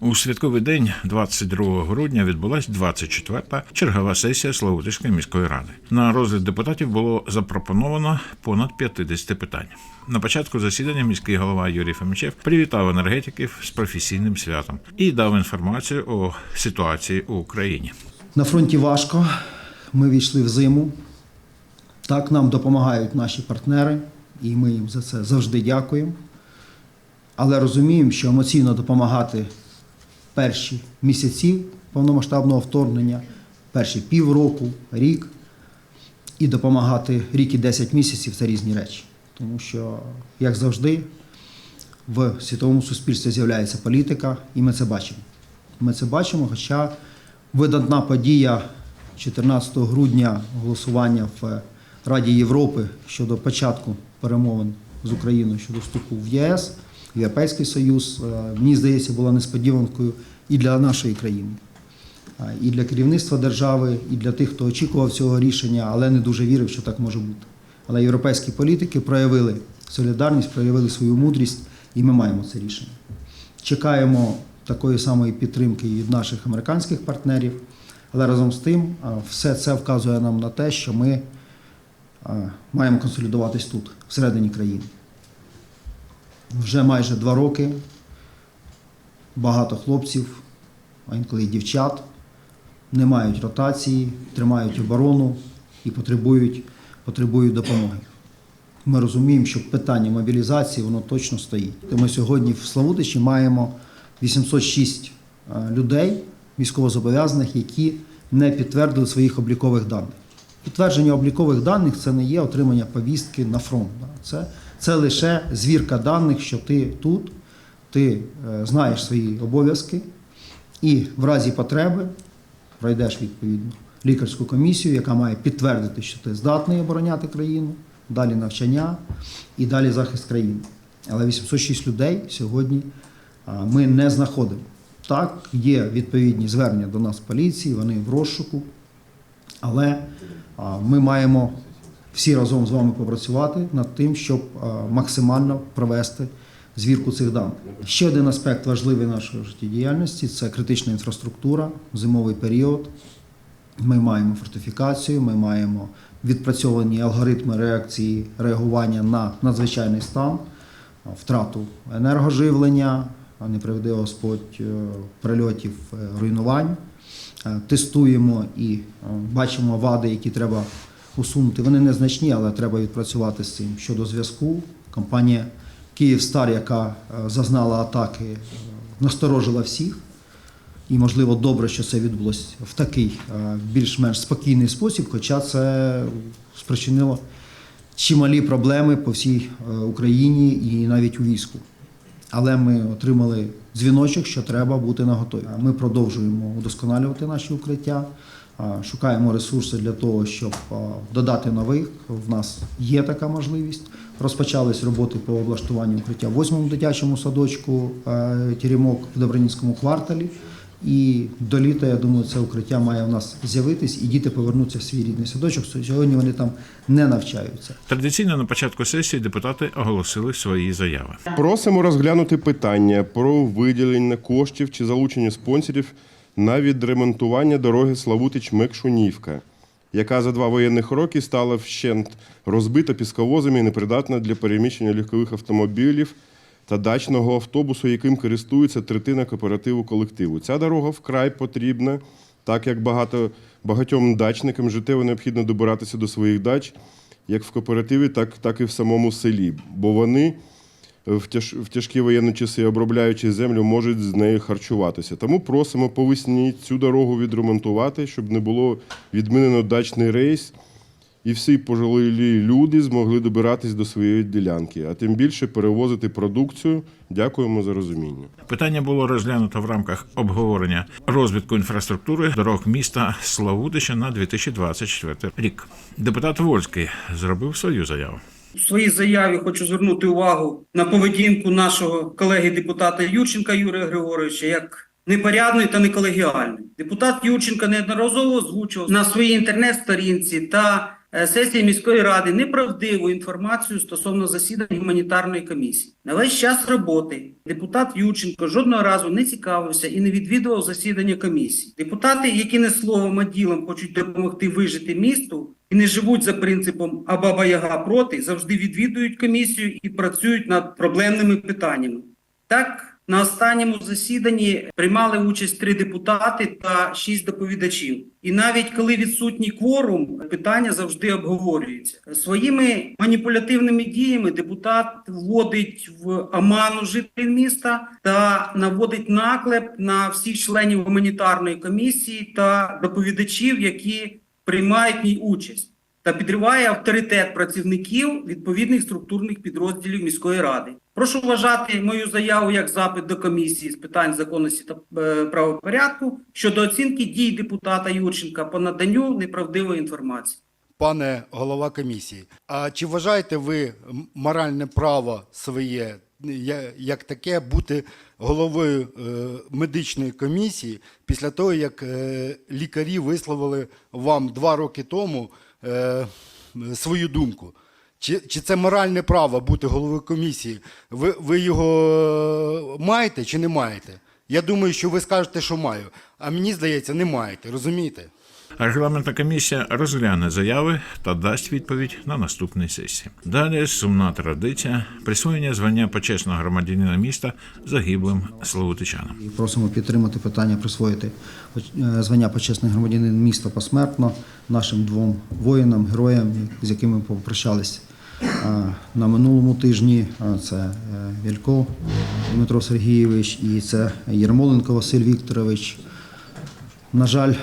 У святковий день, 22 грудня, відбулась 24-та чергова сесія Славутичської міської ради. На розгляд депутатів було запропоновано понад 50 питань. На початку засідання міський голова Юрій Фомічев привітав енергетиків з професійним святом і дав інформацію о ситуації у Україні. На фронті важко. Ми війшли в зиму. Так нам допомагають наші партнери, і ми їм за це завжди дякуємо. Але розуміємо, що емоційно допомагати перші місяці повномасштабного вторгнення, перші півроку, рік, і допомагати рік і 10 місяців це різні речі. Тому що, як завжди, в світовому суспільстві з'являється політика, і ми це бачимо. Ми це бачимо, хоча видатна подія 14 грудня голосування в Раді Європи щодо початку перемовин з Україною щодо вступу в ЄС, Європейський Союз, е, мені здається, була несподіванкою і для нашої країни, і для керівництва держави, і для тих, хто очікував цього рішення, але не дуже вірив, що так може бути. Але європейські політики проявили солідарність, проявили свою мудрість, і ми маємо це рішення. Чекаємо такої самої підтримки від наших американських партнерів. Але разом з тим, все це вказує нам на те, що ми маємо консолідуватись тут, всередині країни. Вже майже два роки багато хлопців, а інколи і дівчат, не мають ротації, тримають оборону і потребують, потребують допомоги. Ми розуміємо, що питання мобілізації воно точно стоїть. Ми сьогодні в Славутичі маємо 806 е, людей, військовозобов'язаних, які не підтвердили своїх облікових даних. Підтвердження облікових даних це не є отримання повістки на фронт. Це, це лише звірка даних, що ти тут, ти е, знаєш свої обов'язки, і в разі потреби пройдеш відповідно лікарську комісію, яка має підтвердити, що ти здатний обороняти країну, далі навчання і далі захист країни. Але 806 людей сьогодні ми не знаходимо. Так, є відповідні звернення до нас поліції, вони в розшуку, але ми маємо всі разом з вами попрацювати над тим, щоб максимально провести звірку цих даних. Ще один аспект важливий нашої життєдіяльності це критична інфраструктура, зимовий період. Ми маємо фортифікацію, ми маємо відпрацьовані алгоритми реакції реагування на надзвичайний стан, втрату енергоживлення, не приведе Господь е, прильотів е, руйнувань. Е, Тестуємо і е, бачимо вади, які треба усунути. Вони незначні, але треба відпрацювати з цим. Щодо зв'язку, компанія Київстар, яка е, зазнала атаки, е, насторожила всіх. І, можливо, добре, що це відбулося в такий е, більш-менш спокійний спосіб, хоча це спричинило чималі проблеми по всій Україні і навіть у війську. Але ми отримали дзвіночок, що треба бути наготові. Ми продовжуємо удосконалювати наші укриття, шукаємо ресурси для того, щоб додати нових. В нас є така можливість. Розпочались роботи по облаштуванню укриття в восьмому дитячому садочку Теремок в Добронінському кварталі. І до літа, я думаю, це укриття має в нас з'явитись, і діти повернуться в свій рідний садочок. Сьогодні вони там не навчаються. Традиційно на початку сесії депутати оголосили свої заяви. Просимо розглянути питання про виділення коштів чи залучення спонсорів на відремонтування дороги Славутич-Мекшунівка, яка за два воєнних роки стала вщент розбита пісковозами і непридатна для переміщення легкових автомобілів та дачного автобусу, яким користується третина кооперативу колективу. Ця дорога вкрай потрібна, так як багато, багатьом дачникам життєво необхідно добиратися до своїх дач як в кооперативі, так, так і в самому селі. Бо вони в, тяж, в тяжкі воєнні часи, обробляючи землю, можуть з нею харчуватися. Тому просимо по весні цю дорогу відремонтувати, щоб не було відмінено дачний рейс, і всі пожилі люди змогли добиратись до своєї ділянки, а тим більше перевозити продукцію. Дякуємо за розуміння. Питання було розглянуто в рамках обговорення розвитку інфраструктури дорог міста Славутича на 2024 рік. Депутат Вольський зробив свою заяву. У своїй заяві хочу звернути увагу на поведінку нашого колеги-депутата Юрченка Юрія Григоровича як непорядної та неколегіальної. Депутат Юрченка неодноразово озвучував на своїй інтернет-сторінці та сесії міської ради неправдиву інформацію стосовно засідань гуманітарної комісії. На весь час роботи депутат Юченко жодного разу не цікавився і не відвідував засідання комісії. Депутати, які не словом а ділом хочуть допомогти вижити місту і не живуть за принципом «а баба яга проти, завжди відвідують комісію і працюють над проблемними питаннями. Так, на останньому засіданні приймали участь три депутати та шість доповідачів. І навіть коли відсутній кворум, питання завжди обговорюється. Своїми маніпулятивними діями депутат вводить в оману жителів міста та наводить наклеп на всіх членів гуманітарної комісії та доповідачів, які приймають в ній участь та підриває авторитет працівників відповідних структурних підрозділів міської ради. Прошу вважати мою заяву як запит до комісії з питань законності та е, правопорядку щодо оцінки дій депутата Юрченка по наданню неправдивої інформації. Пане голова комісії, а чи вважаєте ви моральне право своє як таке бути головою е, медичної комісії після того, як е, лікарі висловили вам два роки тому е, свою думку? Чи, чи це моральне право бути головою комісії? Ви, ви його маєте чи не маєте? Я думаю, що ви скажете, що маю. А мені здається, не маєте, розумієте? Регламентна комісія розгляне заяви та дасть відповідь на наступній сесії. Далі сумна традиція присвоєння звання почесного громадянина міста загиблим славутичанам. Просимо підтримати питання присвоїти е, звання почесний громадянин міста посмертно нашим двом воїнам, героям, з якими попрощались е, на минулому тижні. Це е, Вілько Дмитро Сергійович і це Єрмоленко Василь Вікторович. На жаль,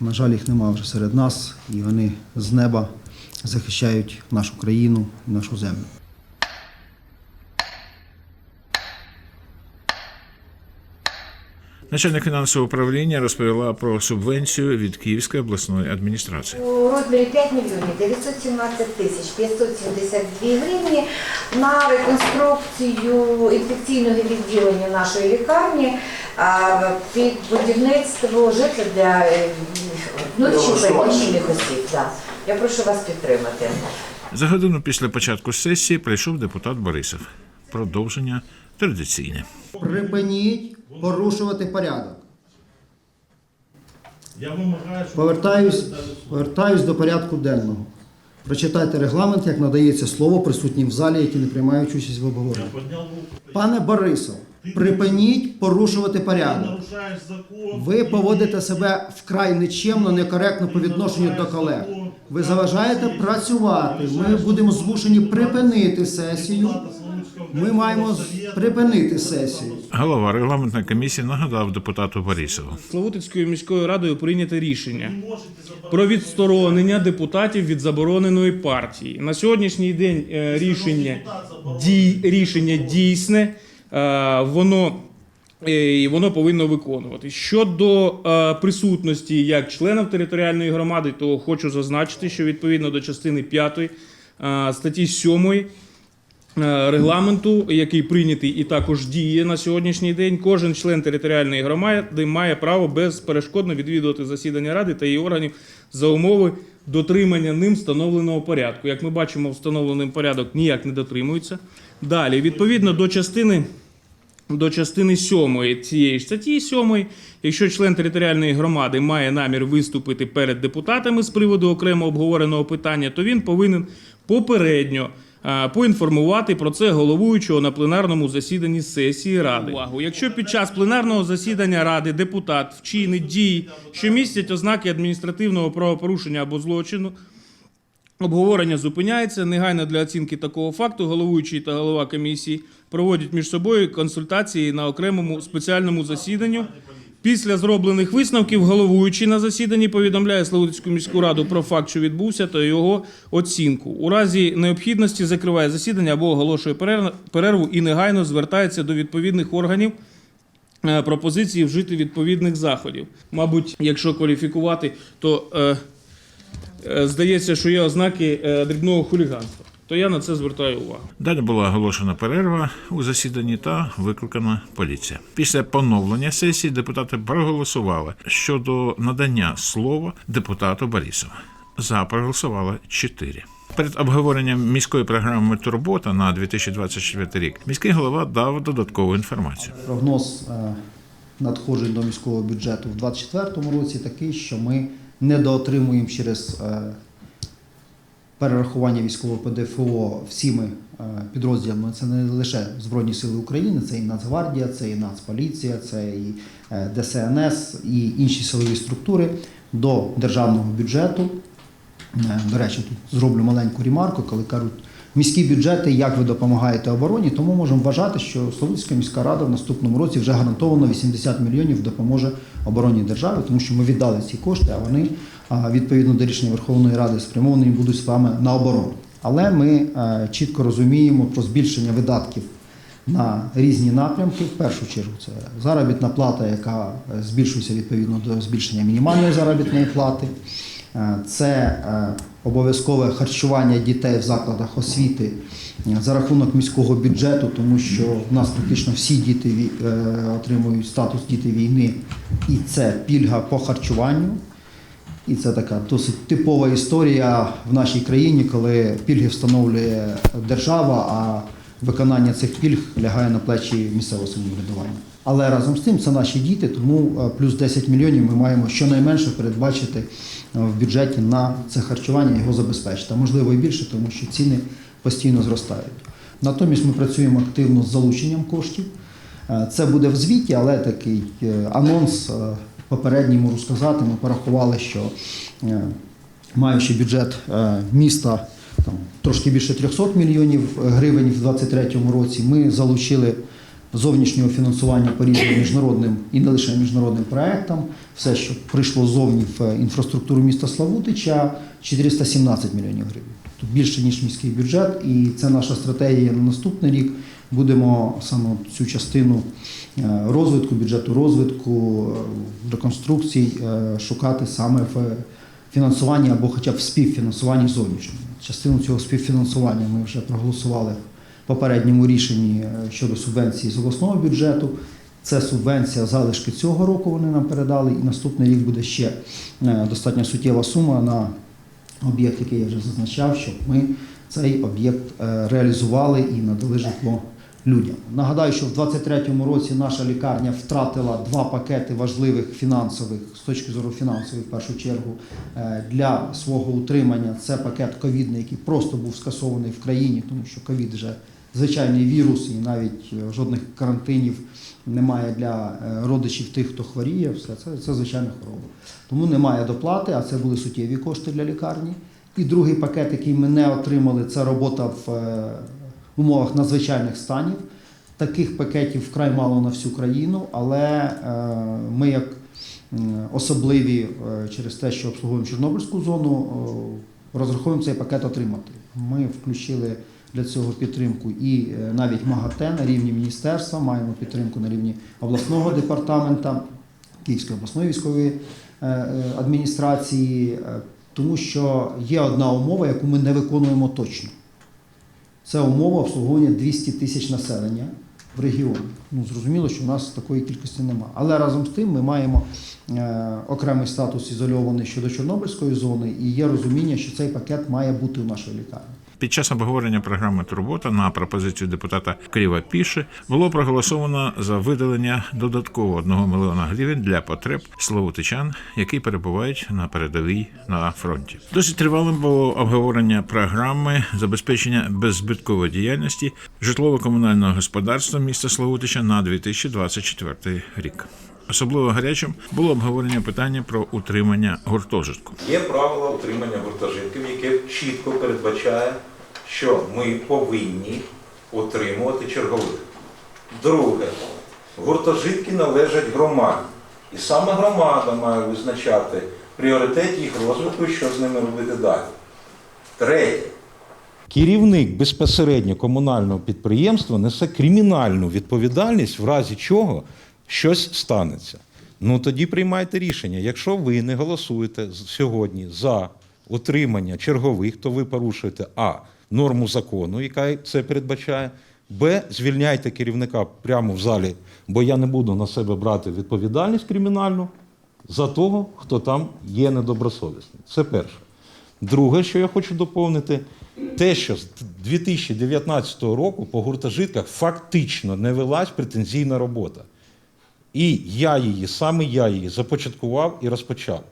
на жаль, їх нема вже серед нас, і вони з неба захищають нашу країну і нашу землю. Начальник фінансового управління розповіла про субвенцію від Київської обласної адміністрації. У розмірі 5 мільйонів 917 тисяч 572 гривні на реконструкцію інфекційного відділення нашої лікарні під будівництво житла для е, внутрішньо переміщених осіб. Да. Я прошу вас підтримати. За годину після початку сесії прийшов депутат Борисов. Продовження традиційне. Припиніть порушувати порядок. Я вимагаю, щоб Повертаюсь, повертаюсь до порядку денного. Прочитайте регламент, як надається слово присутнім в залі, які не приймають участь в обговоренні. підняв руку. Пане Борисов, припиніть порушувати порядок. Ви поводите себе вкрай нечемно, некоректно по відношенню до колег. Ви заважаєте працювати. Ми будемо змушені припинити сесію. Ми маємо припинити сесію. Голова регламентної комісії нагадав депутату Борисову. Славутицькою міською радою прийнято рішення про відсторонення депутатів від забороненої партії. На сьогоднішній день е, рішення дій, рішення дійсне, воно. е, І воно повинно виконувати. Щодо е, присутності як членів територіальної громади, то хочу зазначити, що відповідно до частини 5 е, статті 7 е, регламенту, який прийнятий і також діє на сьогоднішній день, кожен член територіальної громади має право безперешкодно відвідувати засідання ради та її органів за умови дотримання ним встановленого порядку. Як ми бачимо, встановлений порядок ніяк не дотримується. Далі, відповідно до частини. До частини 7 цієї ж статті 7, якщо член територіальної громади має намір виступити перед депутатами з приводу окремо обговореного питання, то він повинен попередньо поінформувати про це головуючого на пленарному засіданні сесії ради. Увагу, якщо під час пленарного засідання ради депутат вчинить дії, що містять ознаки адміністративного правопорушення або злочину, Обговорення зупиняється. Негайно для оцінки такого факту головуючий та голова комісії проводять між собою консультації на окремому спеціальному засіданні. Після зроблених висновків головуючий на засіданні повідомляє Славутицьку міську раду про факт, що відбувся, та його оцінку. У разі необхідності закриває засідання або оголошує перерв- перерву і негайно звертається до відповідних органів е, пропозиції вжити відповідних заходів. Мабуть, якщо кваліфікувати, то е, здається, що є ознаки е, дрібного хуліганства. То я на це звертаю увагу. Далі була оголошена перерва у засіданні та викликана поліція. Після поновлення сесії депутати проголосували щодо надання слова депутату Борисова. За проголосувало 4. Перед обговоренням міської програми Турбота на 2024 рік міський голова дав додаткову інформацію. Прогноз е, надходжень до міського бюджету в 2024 році такий, що ми недоотримуємо через е, перерахування військового ПДФО всіми е, підрозділами. Це не лише Збройні Сили України, це і Нацгвардія, це і Нацполіція, це і е, ДСНС, і інші силові структури до державного бюджету. До речі, тут зроблю маленьку ремарку, коли кажуть міські бюджети, як ви допомагаєте обороні, тому можемо вважати, що Славутська міська рада в наступному році вже гарантовано 80 мільйонів допоможе обороні держави, тому що ми віддали ці кошти, а вони відповідно до рішення Верховної Ради спрямовані будуть саме на оборону. Але ми е, чітко розуміємо про збільшення видатків на різні напрямки. В першу чергу це заробітна плата, яка е, збільшується відповідно до збільшення мінімальної заробітної плати. Е, Це е, обов'язкове харчування дітей в закладах освіти е, за рахунок міського бюджету, тому що в нас практично всі діти отримують статус діти війни, і це пільга по харчуванню. І це така досить типова історія в нашій країні, коли пільги встановлює держава, а виконання цих пільг лягає на плечі місцевого самоврядування. Але разом з тим це наші діти, тому е, плюс 10 мільйонів ми маємо щонайменше передбачити е, в бюджеті на це харчування, його забезпечити. А можливо і більше, тому що ціни постійно зростають. Натомість ми працюємо активно з залученням коштів. Е, Це буде в звіті, але такий анонс попередній можу сказати. Ми порахували, що маючи бюджет міста там, трошки більше 300 мільйонів гривень в 2023 році, ми залучили зовнішнього фінансування по різним міжнародним і не лише міжнародним проектам. Все, що прийшло зовні в е, інфраструктуру міста Славутича, 417 мільйонів гривень. Тут більше ніж міський бюджет, і це наша стратегія на наступний рік. Будемо саме цю частину е, розвитку, бюджету розвитку, е, реконструкцій е, шукати саме в фінансуванні або хоча б в співфінансуванні зовнішньому. Частину цього співфінансування ми вже проголосували в попередньому рішенні е, щодо субвенції з обласного бюджету. Це субвенція залишки цього року вони нам передали, і наступний рік буде ще е, достатньо суттєва сума на об'єкт, який я вже зазначав, щоб ми цей об'єкт е, реалізували і надали житло людям. Нагадаю, що в 2023 році наша лікарня втратила два пакети важливих фінансових з точки зору фінансової, в першу чергу, е, для свого утримання. Це пакет ковідний, який просто був скасований в країні, тому що ковід вже звичайний вірус, і навіть е, жодних карантинів немає для е, родичів тих, хто хворіє. Все це, це звичайна хвороба. Тому немає доплати, а це були суттєві кошти для лікарні. І другий пакет, який ми не отримали, це робота в е, умовах надзвичайних станів. Таких пакетів вкрай мало на всю країну, але е, ми, як особливі е, через те, що обслуговуємо Чорнобильську зону, е, розраховуємо цей пакет отримати. Ми включили для цього підтримку і навіть МАГАТЕ на рівні міністерства, маємо підтримку на рівні обласного департамента, Київської обласної військової адміністрації, тому що є одна умова, яку ми не виконуємо точно. Це умова обслуговування 200 тисяч населення в регіоні. Ну, зрозуміло, що в нас такої кількості немає. Але разом з тим ми маємо е, окремий статус ізольований щодо Чорнобильської зони, і є розуміння, що цей пакет має бути у нашій лікарні. Під час обговорення програми Турбота на пропозицію депутата Кріва Піши було проголосовано за видалення додатково 1 мільйона гривень для потреб словотичан, які перебувають на передовій на фронті. Досить тривалим було обговорення програми забезпечення беззбиткової діяльності житлово-комунального господарства міста Славутича на 2024 рік. Особливо гарячим було обговорення питання про утримання гуртожитку. Є правила утримання гуртожитків, яке чітко передбачає, що ми повинні утримувати чергових. Друге, гуртожитки належать громаді. І саме громада має визначати пріоритет їх розвитку, що з ними робити далі. Третє. Керівник безпосередньо комунального підприємства несе кримінальну відповідальність, в разі чого щось станеться. Ну тоді приймайте рішення. Якщо ви не голосуєте сьогодні за утримання чергових, то ви порушуєте а норму закону, яка це передбачає. Б. Звільняйте керівника прямо в залі, бо я не буду на себе брати відповідальність кримінальну за того, хто там є недобросовісним. Це перше. Друге, що я хочу доповнити, те, що з 2019 року по гуртожитках фактично не велась претензійна робота. І я її, саме я її започаткував і розпочав.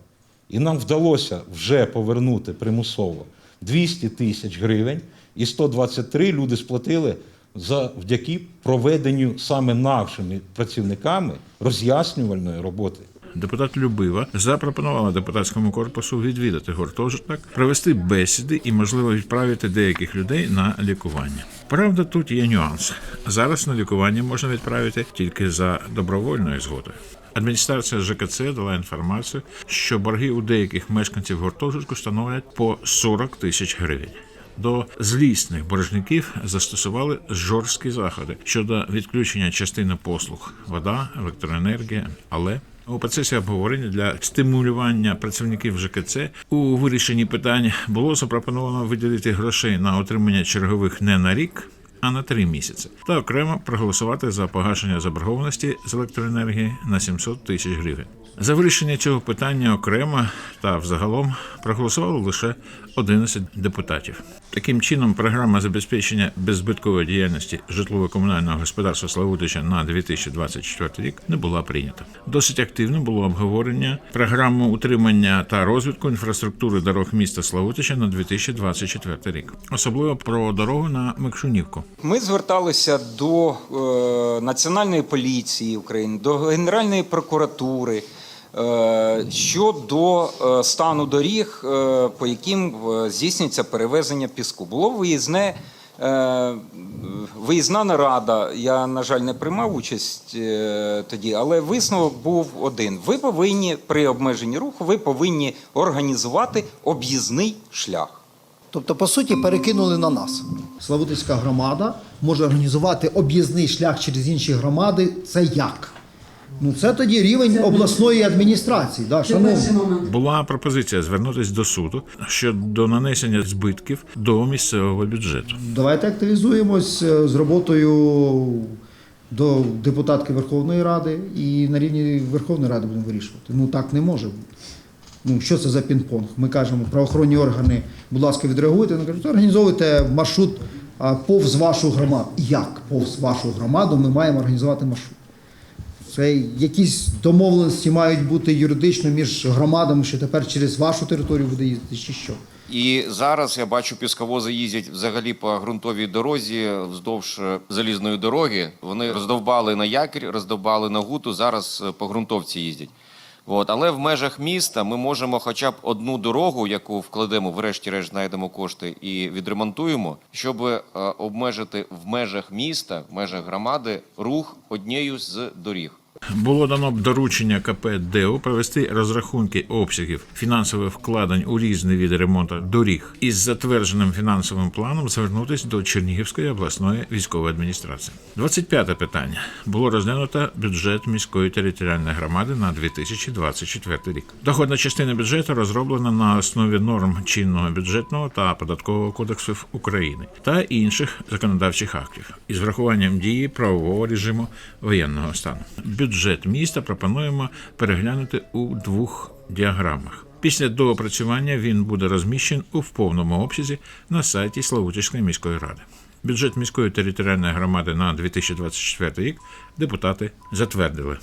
І нам вдалося вже повернути примусово 200 тисяч гривень, і 123 люди сплатили завдяки проведенню саме нашими працівниками роз'яснювальної роботи. Депутат Любива запропонувала депутатському корпусу відвідати гуртожиток, провести бесіди і, можливо, відправити деяких людей на лікування. Правда, тут є нюанс. Зараз на лікування можна відправити тільки за добровольною згодою. Адміністрація ЖКЦ дала інформацію, що борги у деяких мешканців гуртожитку становлять по 40 тисяч гривень. До злісних боржників застосували жорсткі заходи щодо відключення частини послуг вода, електроенергія. Але у процесі обговорення для стимулювання працівників ЖКЦ у вирішенні питань було запропоновано виділити грошей на отримання чергових не на рік. А на три місяці та окремо проголосувати за погашення заборгованості з електроенергії на 700 тисяч гривень. За вирішення цього питання окремо та взагалом проголосувало лише 11 депутатів. Таким чином, програма забезпечення беззбиткової діяльності житлово-комунального господарства Славутича на 2024 рік не була прийнята. Досить активним було обговорення програми утримання та розвитку інфраструктури дорог міста Славутича на 2024 рік, особливо про дорогу на Микшунівку. Ми зверталися до е, Національної поліції України, до Генеральної прокуратури е, щодо е, стану доріг, по яким здійснюється перевезення піску. Було виїзне. Виїзна нарада, я, на жаль, не приймав участь тоді, але висновок був один: ви повинні при обмеженні руху, ви повинні організувати об'їзний шлях. Тобто, по суті, перекинули на нас. Славутицька громада може організувати об'їзний шлях через інші громади. Це як? Ну це тоді рівень обласної адміністрації. Да, шановні. Була пропозиція звернутися до суду щодо нанесення збитків до місцевого бюджету. Давайте активізуємось е, з роботою до депутатки Верховної Ради і на рівні Верховної Ради будемо вирішувати. Ну так не може бути. Ну що це за пінг-понг? Ми кажемо, правоохоронні органи, будь ласка, відреагуйте. Вони кажуть, організовуйте маршрут повз вашу громаду. Як повз вашу громаду ми маємо організувати маршрут? Це якісь домовленості мають бути юридично між громадами, що тепер через вашу територію буде їздити, чи що? І зараз я бачу, піскавози їздять взагалі по ґрунтовій дорозі вздовж е, залізної дороги. Вони роздовбали на якір, роздовбали на гуту. Зараз е, по ґрунтовці їздять. От. Але в межах міста ми можемо хоча б одну дорогу, яку вкладемо, врешті-решт знайдемо кошти і відремонтуємо, щоб е, обмежити в межах міста, в межах громади рух однією з доріг. Було дано доручення КП ДЕО провести розрахунки обсягів фінансових вкладень у різні види ремонту доріг із затвердженим фінансовим планом звернутися до Чернігівської обласної військової адміністрації. 25 питання було розглянуто бюджет міської територіальної громади на 2024 рік. Доходна частина бюджету розроблена на основі норм чинного бюджетного та податкового кодексів України та інших законодавчих актів із врахуванням дії правового режиму воєнного стану. Бюджет міста пропонуємо переглянути у двох діаграмах. Після доопрацювання він буде розміщений у повному обсязі на сайті Славутичської міської ради. Бюджет міської територіальної громади на 2024 рік депутати затвердили.